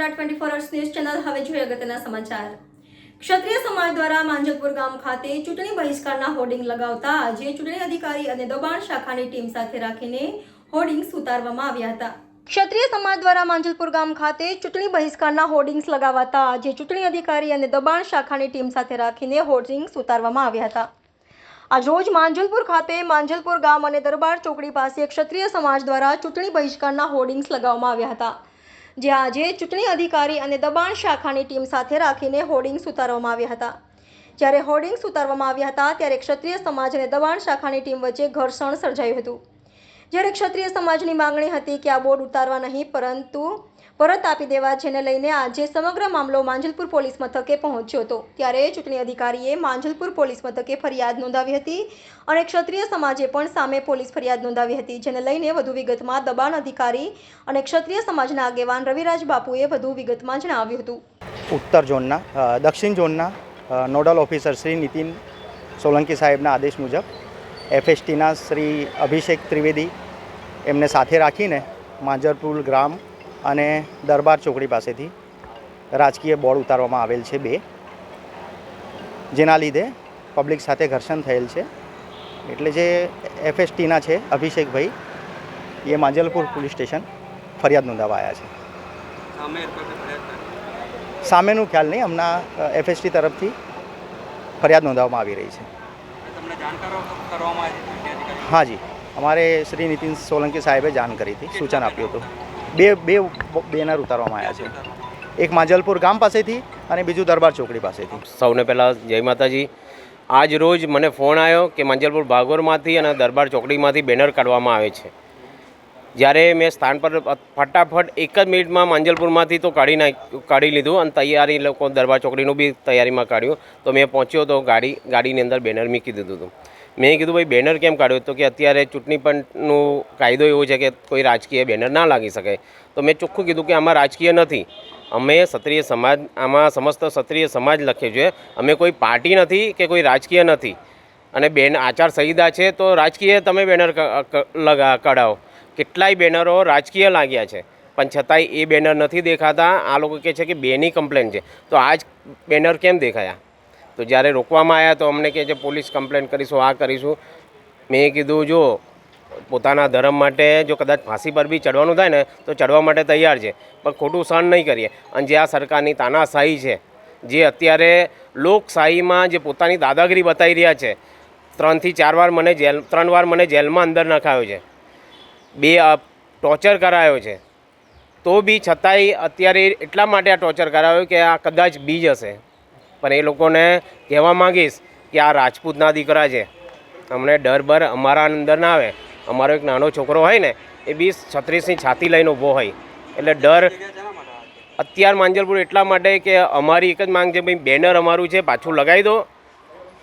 Vadodara twenty four hours news channel, હવે જોઈએ અગત્યના સમાચાર. ક્ષત્રિય સમાજ દ્વારા માંજલપુર ગામ ખાતે ચૂંટણી બહિષ્કારના હોર્ડિંગ લગાવતા આજે ચૂંટણી અધિકારી અને દબાણ શાખાની ટીમ સાથે રાખીને હોર્ડિંગ્સ ઉતારવામાં આવ્યા હતા. ક્ષત્રિય સમાજ દ્વારા માંજલપુર ગામ ખાતે ચૂંટણી બહિષ્કારના હોર્ડિંગ્સ લગાવાતા આજે ચૂંટણી અધિકારી અને દબાણ શાખાની ટીમ સાથે રાખીને હોર્ડિંગ્સ ઉતારવામાં આવ્યા હતા. આજ રોજ માંજલપુર ખાતે માંજલપુર ગામ અને દરબાર ચોકડી પાસે ક્ષત્રિય સમાજ દ્વારા ચૂંટણી બહિષ્કારના હોર્ડિંગ્સ લગાવવામાં આવ્યા હતા. જે આજે ચૂંટણી અધિકારી અને દબાણ શાખાની ટીમ સાથે રાખીને હોર્ડિંગ્સ ઉતારવામાં આવ્યા હતા. જ્યારે હોર્ડિંગ્સ ઉતારવામાં આવ્યા હતા, ત્યારે ક્ષત્રિય સમાજ અને દબાણ શાખાની ટીમ વચ્ચે ઘર્ષણ સર્જાયું હતું. જ્યારે ક્ષત્રિય સમાજની માંગણી હતી કે આ બોર્ડ ઉતારવા નહીં, પરંતુ પરત આપી દેવા જેને લઈને આજે સમગ્ર મામલો માંજલપુર પોલીસ મથકે પહોંચ્યો હતો. ત્યારે ચૂંટણી અધિકારીએ માંજલપુર પોલીસ મથકે ફરિયાદ નોંધાવી હતી અને ક્ષત્રિય સમાજે પણ સામે પોલીસ ફરિયાદ નોંધાવી હતી, જેને લઈને વધુ વિગતમાં દબાણ અધિકારી અને ક્ષત્રિય સમાજના આગેવાન રવિરાજ બાપુએ વધુ વિગતમાં જણાવ્યું હતું. ઉત્તર ઝોનના દક્ષિણ ઝોનના નોડલ ઓફિસર શ્રી નીતિન સોલંકી સાહેબના આદેશ મુજબ એફએસટીના શ્રી અભિષેક ત્રિવેદી એમને સાથે રાખીને માંજરપુર ગ્રામ અને દરબાર ચોકડી પાસેથી રાજકીય બોર્ડ ઉતારવામાં આવેલ છે બે જેના લીધે પબ્લિક સાથે ઘર્ષણ થયેલ છે. એટલે જે એફએસટીના છે અભિષેકભાઈ એ માંજલપુર પોલીસ સ્ટેશન ફરિયાદ નોંધાવાયા આવ્યા છે સામેનું ખ્યાલ નહીં હમણાં એફએસટી તરફથી ફરિયાદ નોંધાવવામાં આવી રહી છે. હા જી અમારે શ્રી નીતિન સોલંકી સાહેબે જાણ કરી હતી સૂચન આપ્યું હતું? બે બે બેનર ઉતારવામાં આવ્યા છે. એક માંજલપુર ગામ પાસેથી અને બીજું દરબાર ચોકડી પાસેથી. સૌને પહેલાં જય માતાજી. આજ રોજ મને ફોન આવ્યો કે મંજલપુર ભાગોરમાંથી અને દરબાર ચોકડીમાંથી બેનર કાઢવામાં આવે છે. જ્યારે મેં સ્થાન પર ફટાફટ એક જ મિનિટમાં માંજલપુરમાંથી તો કાઢી નાખ, કાઢી લીધું અને તૈયારી લોકો દરબાર ચોકડીનું બી તૈયારીમાં કાઢ્યું. તો મેં પહોંચ્યો તો ગાડી, ગાડીની અંદર બેનર મૂકી દીધું હતું. મેં કીધું, ભાઈ બેનર કેમ કાઢ્યું? તો કે, અત્યારે ચૂંટણી પંચનું કાયદો એવો છે કે કોઈ રાજકીય બેનર ના લાગી શકે. તો મેં ચોખ્ખું કીધું કે, આમાં રાજકીય નથી. અમે ક્ષત્રિય સમાજ, આમાં સમસ્ત ક્ષત્રિય સમાજ લખીએ છીએ અમે કોઈ પાર્ટી નથી કે કોઈ રાજકીય નથી. અને બેન આચાર સંહિતા છે તો રાજકીય તમે બેનર લગા કઢાવો કેટલાય બેનરો રાજકીય લાગ્યા છે. પણ છતાંય એ બેનર નથી દેખાતા. આ લોકો કહે છે કે બેની કમ્પ્લેન છે. તો આ જ બેનર કેમ દેખાયા? તો જ્યારે રોકવામાં આવ્યા તો અમને કહે છે, પોલીસ કમ્પ્લેન કરીશું, આ કરીશું. મેં કીધું, જો પોતાના ધર્મ માટે જો કદાચ ફાંસી પર બી ચડવાનું થાય ને, તો ચડવા માટે તૈયાર છે. પણ ખોટું સહન નહીં કરીએ. અને જે આ સરકારની તાનાશાહી છે, જે અત્યારે લોકશાહીમાં જે પોતાની દાદાગીરી બતાવી રહ્યા છે, ત્રણથી ચાર વાર મને જેલ, ત્રણ વાર મને જેલમાં અંદર નખાયો છે. બે ટોર્ચર કરાયો છે. તો બી છતાંય અત્યારે એટલા માટે આ ટોર્ચર કરાયો કે આ કદાચ બીજ હશે. પણ એ લોકોને કહેવા માગીશ કે આ રાજપૂતના દીકરા છે. અમને ડર બર અમારા અંદર ના આવે. અમારો એક નાનો છોકરો હોય ને, એ બીસ છત્રીસની છાતી લઈને ઊભો હોય. એટલે ડર અત્યાર માંજલપુર એટલા માટે કે અમારી એક જ માંગ છે, ભાઈ બેનર અમારું છે, પાછું લગાવી દો.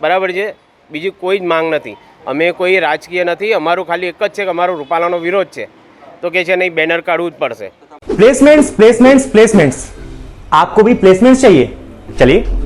બરાબર છે? બીજી કોઈ જ માંગ નથી. અમે કોઈ રાજકીય નથી, અમારું ખાલી એક જ છે કે અમારો રૂપાલાનો વિરોધ છે. તો કે છે નહીં, બેનર કાઢવું જ પડશે. પ્લેસમેન્ટ્સ પ્લેસમેન્ટ પ્લેસમેન્ટ્સ આપકો ભી પ્લેસમેન્ટ ચાહીએ? ચલિએ.